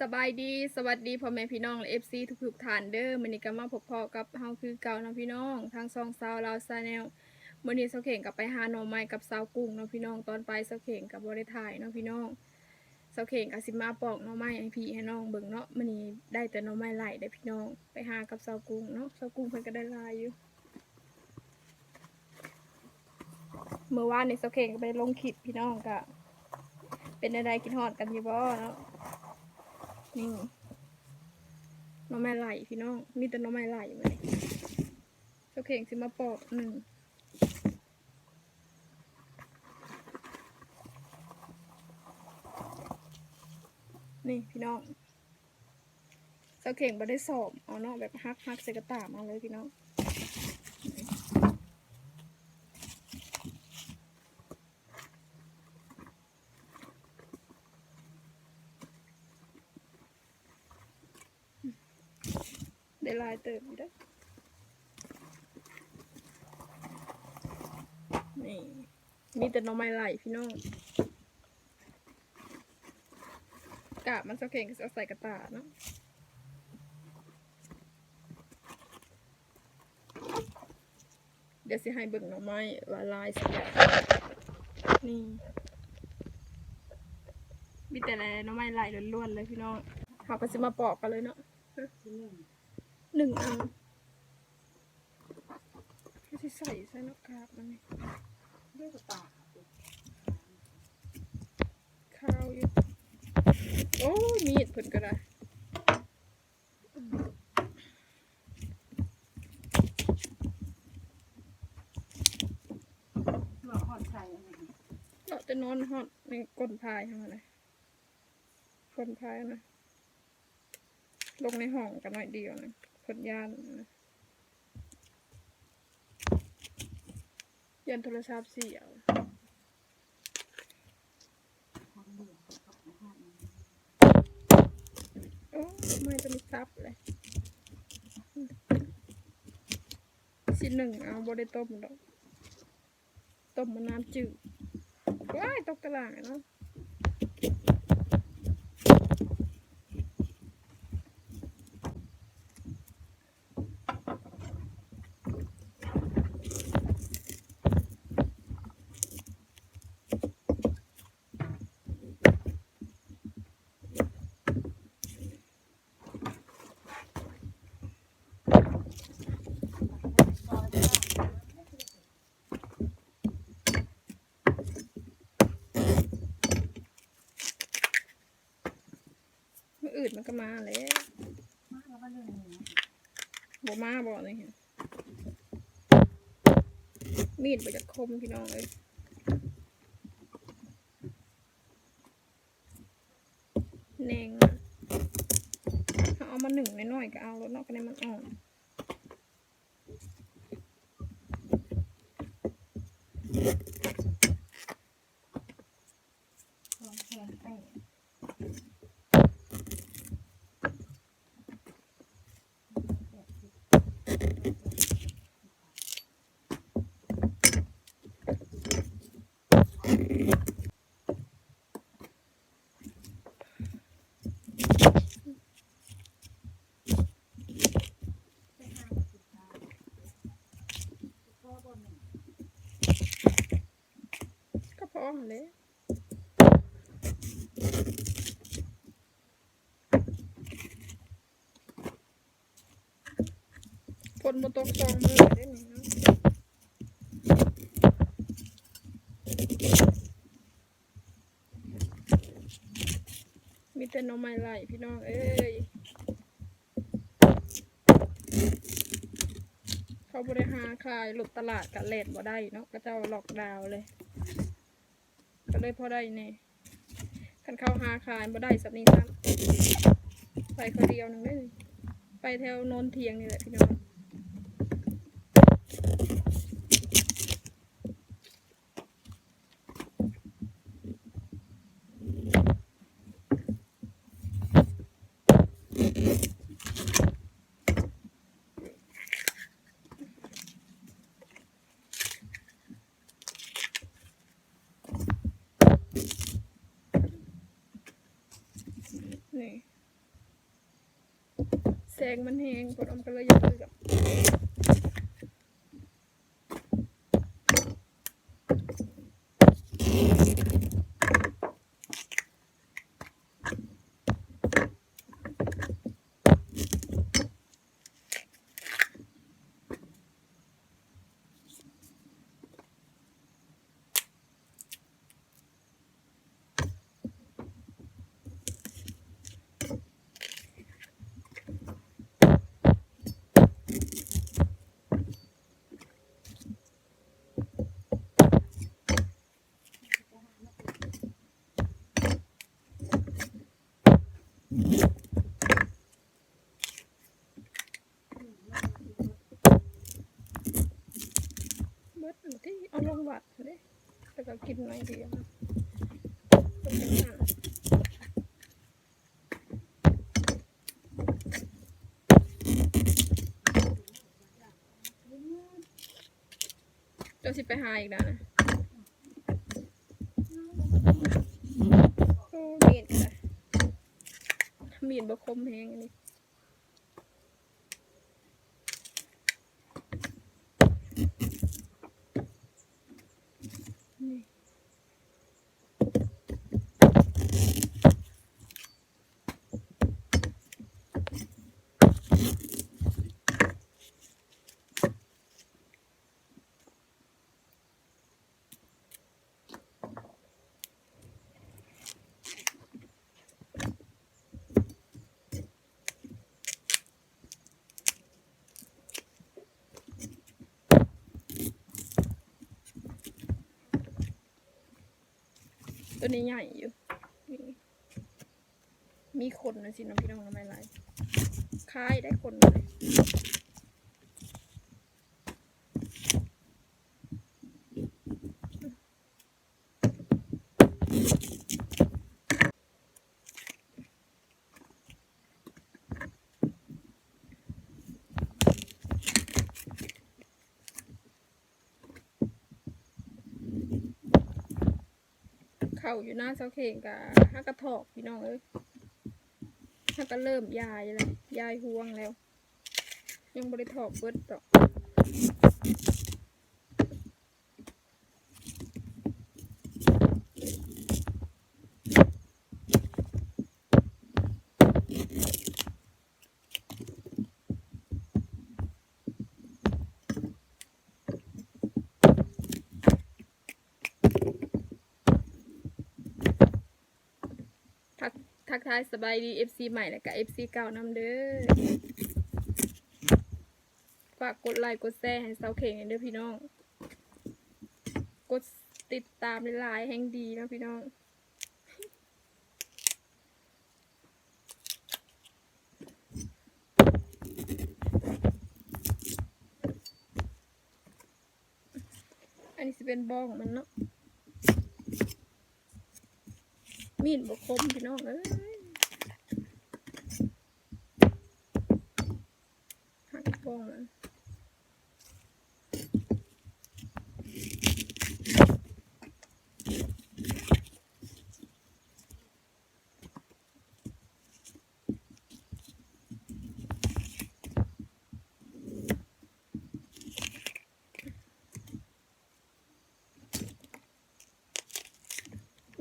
สบายดีสวัสดีพ่อแม่พี่น้องและเอฟซีทุกๆท่านเด้อมื้อนี้ก็มาพบพอกับเฮาคือเก่านาะพี่น้อง ทางซองซาวลาวซาแนลมื้อนี้เสาเข่งกับไปหาหน่อไม้กับสาวกุ้งนาะพี่น้องตอนไปเสาเข่งกับบ่ได้ถ่ายนาะพี่น้องเสาเข่งก็สิมาปอกหน่อไม้ให้พี่ให้น้องเบิ่งเนาะมื้อนี้ได้แต่หน่อไม้ไหลได้พี่น้อง ไปหากับสาวกุ้งเนาะสาวกุ้งเพิ่นก็ได้ลายอยู่เมื่อวานนี่เสาเข่งก็ไปลงคลิปพี่น้องก็เป็นอะไรกินฮอดกันอยู่บ่เนาะ นี่น้องไม้ไหลพี่น้อง มีแต่น้องไม้ไหลเลยเจ้าเข่งสิมาปอกหนึ่งนี่พี่น้องเจ้าเข่งบ่ได้สอบเอาเนาะแบบฮักฮักใส่กระตามาเลยพี่น้อง ได้ลายเติมด้อนี่มีแต่หน้องไม้ไหลพี่น้องกาบมันจะเข่งก็จะใส่กระตาเนาะเดี๋ยวสิให้เบิ่งหน่อไม้ว่าลายสิแบบนี่มีแต่แลหน้องไม้ไหลล้วนๆเลยพี่น้องเขาก็จะมาปอกกันเลยเนาะ หนึ่งอันที่ใส่ใส่หน้ากากมันนี่เรียกว่าตาข้าวอยู่โอ้มีดเพิ่นก็ได้หลอหอดใส่อะไรเราจะนอนฮอดในก้นพายทำอะไรก้นพายนะ ลงในห้องกันหน่อยเดียวนะ เพิ่นยานยันโทรศัพท์เสียโอ้ไม่จะมีซับเลยชิ้นหนึ่งเอาบได้ต้มดอกต้มมะน้ำจืดว้ายตกตลาดเนาะ ก็มาแล้วมากแล้วก็เรื่องนี้บ่มาบ่เลยมีดไปจากคมพี่น้องเลยแนงเอามาหนึ่งน้อยๆก็เอารถนอกกันให้มันอ่อน ลองแทนแป้งก็บนหนึ่ง ก็พอเลยฝนมาตกสองมือได้ไหมเนาะมีแต่น้องไม้ไหลพี่น้อง เอ้ย เขาบริหารขายหลุดตลาดกับเลดบ่ได้เนาะก็เจ้าล็อกดาวน์เลย เลยพอได้เนี่ยคันเข้าหาขายบ่ได้สับนี้ครับไปคนเดียวหนึงได้ไปแถวโนนเทียงนี่แหละพี่น้อง นี่ แสงมันแหงปวดอมก็เลยอยากเลยกั เลยแล้วก็กินหน่อยเดียวตรงนี้ค่ะเดี๋ยวสิไปหาอีกนะนะโอ้มีดค่ะมีดบะคมแห้งอันนี้นี่ นี้ใหญ่อยู่ มีคนนะสิน้องพี่น้องทำไมไรคล้ายได้คนเลยาอยู่หน้าเสาเข่งกับฮักกระถอกพี่น้องเอ้ยฮักก็เริ่มยายแล้วยายห่วงแล้ว ยังบริถอกเบิดดอกทัก ทักทายสบายดี FC ใหม่แล้วกับ FC เก่านำเด้อฝากกดไลค์กดแชร์ให้เสาเข่งให้เด้อพี่น้อง กดติดตามหลายๆแห่งดีนะพี่น้องอันนี้สิเป็นบ้องมันเนาะมีดบกคมพี่น้องเอ้ย ป้องมัน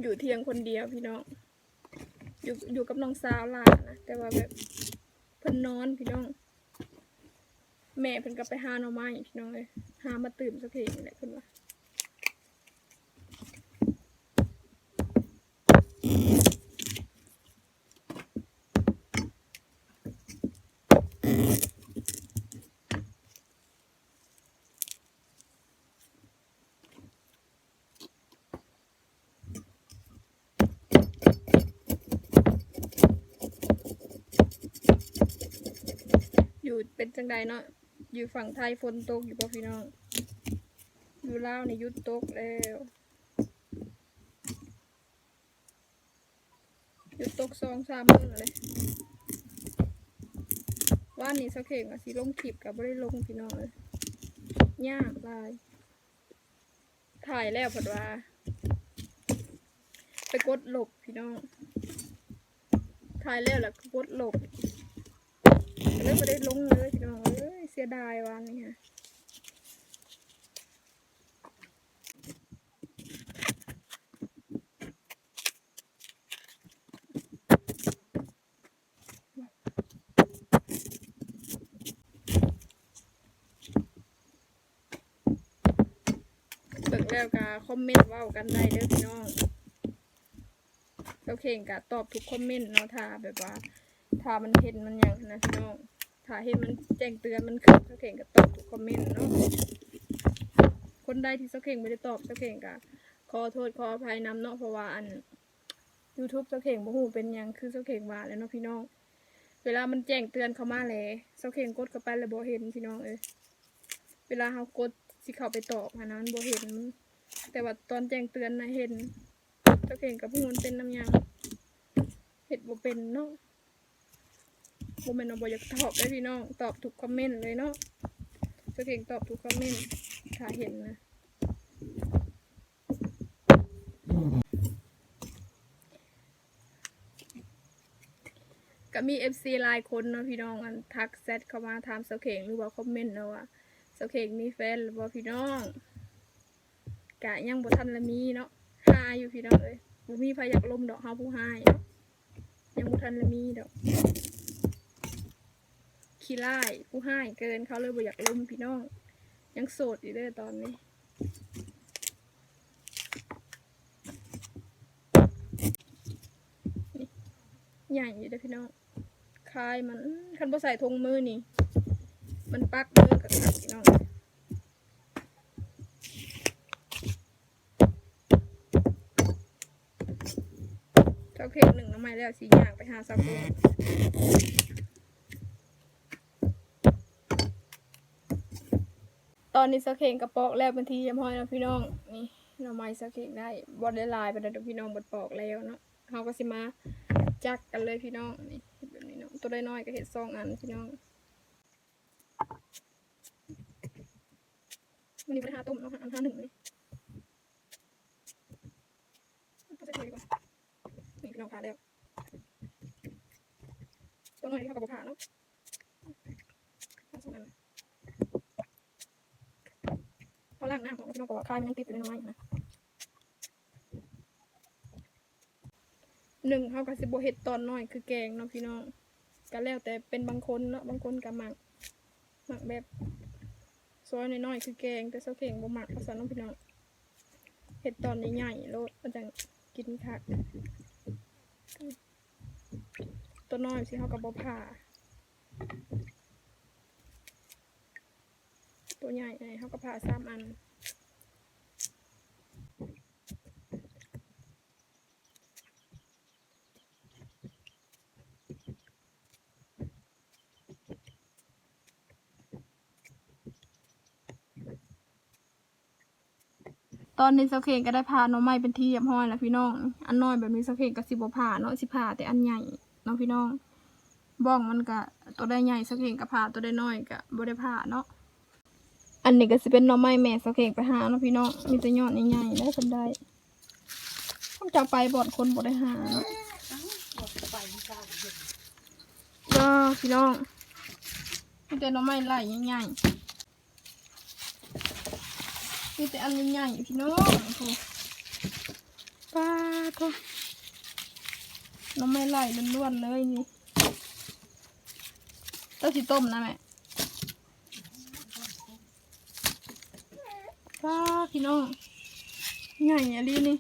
อยู่เทียงคนเดียวพี่น้อง อยู่อยู่กับน้องสาวหลานนะแต่ว่าแบบเพิ่นนอนพี่น้อง แม่เพิ่นก็ไปหาหน่อไม้พี่น้องเลยหามาตื่มสักเพลงนี่แหละเพิ่นว่าอยู่เป็นจังใดเนาะ อยู่ฝั่งไทยฝนตกอยู่ป่ะพี่น้อง อยู่ลาวนี่หยุดตกแล้วยุดตกสองสามมื้อเลยว่านนี้สักเข่งอะสิลงคลิปกับไม่ได้ลงพี่น้องเลยยากลาย ถ่ายแล้วผัดว่า ไปกดหลบพี่น้อง ถ่ายแล้วแล้วก็กดหลบเลยไม่ได้ลงเลยพี่น้อง เอ้ยเสียดายวันนี้ฮะเบิ่งแล้วก็คอมเมนต์ว้ากันได้เด้อพี่น้องเจ้าเข่งก็ตอบทุกคอมเมนต์เนาะถ้าแบบว่าถ้ามันเห็นมันยังนะพี่น้อง ถ้าเห็นมันแจ้งเตือนมันขึ้นเจ้าเข่งก็ตอบทุกคอมเมนต์เนาะคนใดที่เจ้าเข่งไม่ได้ตอบเจ้าเข่งก็ขอโทษขออภัยนำเนาะเพราะว่าอัน YouTube เจ้าเข่งบ่ฮู้เป็นยังคือเจ้าเข่งว่าแล้วเนาะพี่น้อง เวลามันแจ้งเตือนเข้ามาแล้วเจ้าเข่งกดเข้าไปแล้วบ่เห็นพี่น้องเอ้ยเวลาเฮากดสิเข้าไปตอบหันนะมันบ่เห็น แต่ว่าตอนแจ้งเตือนนะเห็นเจ้าเข่งกับผู้มันเป็นน้ำยังเฮ็ดบ่เป็นเนาะ บ่แม่นว่าบอยากตอบได้พี่น้อง ตอบทุกคอมเมนต์เลยเนาะเจะเก่งตอบทุกคอมเมนต์ถ้าเห็นนะก็มี FC หลายคนเนาะพี่น้องอันทักแซดเข้ามาถามเสาเข่งหรือว่าคอมเมนต์เนาะว่าเสาเข่งมีแฟนหรือบ่พี่น้องกะยังบ่ทันละมีเนาะหาอยู่พี่น้องเอ้ยบ่มีไผอยากลมดอกเฮาผู้หายเนาะยังบ่ทันละมีดอก ขี้ไล่ผู้ให้เกินเขาเลยบ่อยากลุมพี่น้อง ยังโสดอยู่เด้อตอนนี้ใหญ่อยู่เด้อพี่น้องคายมันคันบ่ใส่ทงมือนี่ มันปักมือกับขับพี่น้องเจ้าเค้กหนึ่งน้ำไม้แล้วสีอย่างไปหาซากุต อนนี้สะเข่งกระปอกแล้วบางทีเรียบร้อยแล้วพี่น้องนี่เราไม้สะเข่งได้บอดได้ลายไปแล้วเดี๋ยวพี่น้องบดปอกแล้วเนาะเขาก็สิมาจักกันเลยพี่น้องนี่เฮ็ดแบบนี้เนาะตัวได้น้อยก็เห็ดซองอันพี่น้องวันนี้ไปหาต้มเนาะหาอันหาหนึ่งเลยเอาใส่ถ้วยดีกว่านี่พี่น้องผ่าแล้วตัวน้อยที่เขากับผ่าเนาะเอาสองอัน พอล้างห น้องก็ว่าคายมันยังติดอยู่ในน้อยนะหนึ่งเขากับสิบเห็ดตอนน้อยคือแกงเนาะพี่น้องก็แล้วแต่เป็นบางคนเนาะบางคนก็หมักหมักแบบซอยน้อยๆคือแกงแต่เสาเข่งบ่หมักภาษาน้องพี่น้องเห็ดตอนใหญ่ๆโลดมันจังกินคักตัวน้อยสิเขากับบ่ผ่าตัวใหญ่ไงเขาก็ผ่าสามอัน ตอนนี้สาเข่งก็ได้ผ่าน้องไม้เป็นที่เรียบร้อยแล้วพี่น้อง อันน้อยแบบนี้สาเข่งก็สิบ่ผ่าเนาะสิผ่าแต่อันใหญ่เนาะพี่น้องบ้องมันก็ตัวได้ใหญ่สาเข่งก็ผ่าตัวได้น้อยก็บ่ได้ผ่าเนาะอันนี้ก็สิเป็นน่อไม้แม่สาเข่งไปหาเนาะพี่น้องมีแต่ยอดใหญ่ๆได้คนได้ผมจะไปบอนคนบ่ได้หาเนาะก็พี่น้องมีแต่น่อไม้ไหลใหญ่ๆ มีแต่อันใหญ่ๆพี่น้องป้าก็หน่อไม้ไหลล้วนๆเลยนี่เต้าสีต้มนะแม่ป้าพี่น้องใหญ่อะลีนี่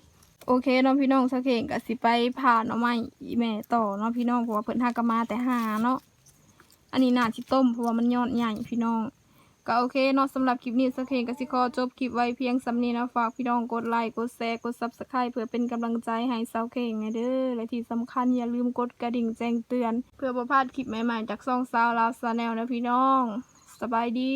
โอเคเนาะพี่น้องสักเข่งกับสิไปผ่านเอาไม้อีแม่ต่อเนาะพี่น้องเพราะว่าเพิ่นหากมาแต่หาเนาะอันนี้น่าสิต้มเพราะว่ามันยอดใหญ่พี่น้อง ก็โอเคเนาะสำหรับคลิปนี้สักเข่งกสิคอจบคลิปไว้เพียงสำนีนะฝากพี่น้องกดไลค์กดแชร์กดซับสไครป์เพื่อเป็นกำลังใจให้สาวเข่งไงเด้อและที่สำคัญอย่าลืมกดกระดิ่งแจ้งเตือน เพื่อประพลาดคลิปใหม่ๆจากซ่องซาวลาวซาแนลนะพี่น้อง สบายดี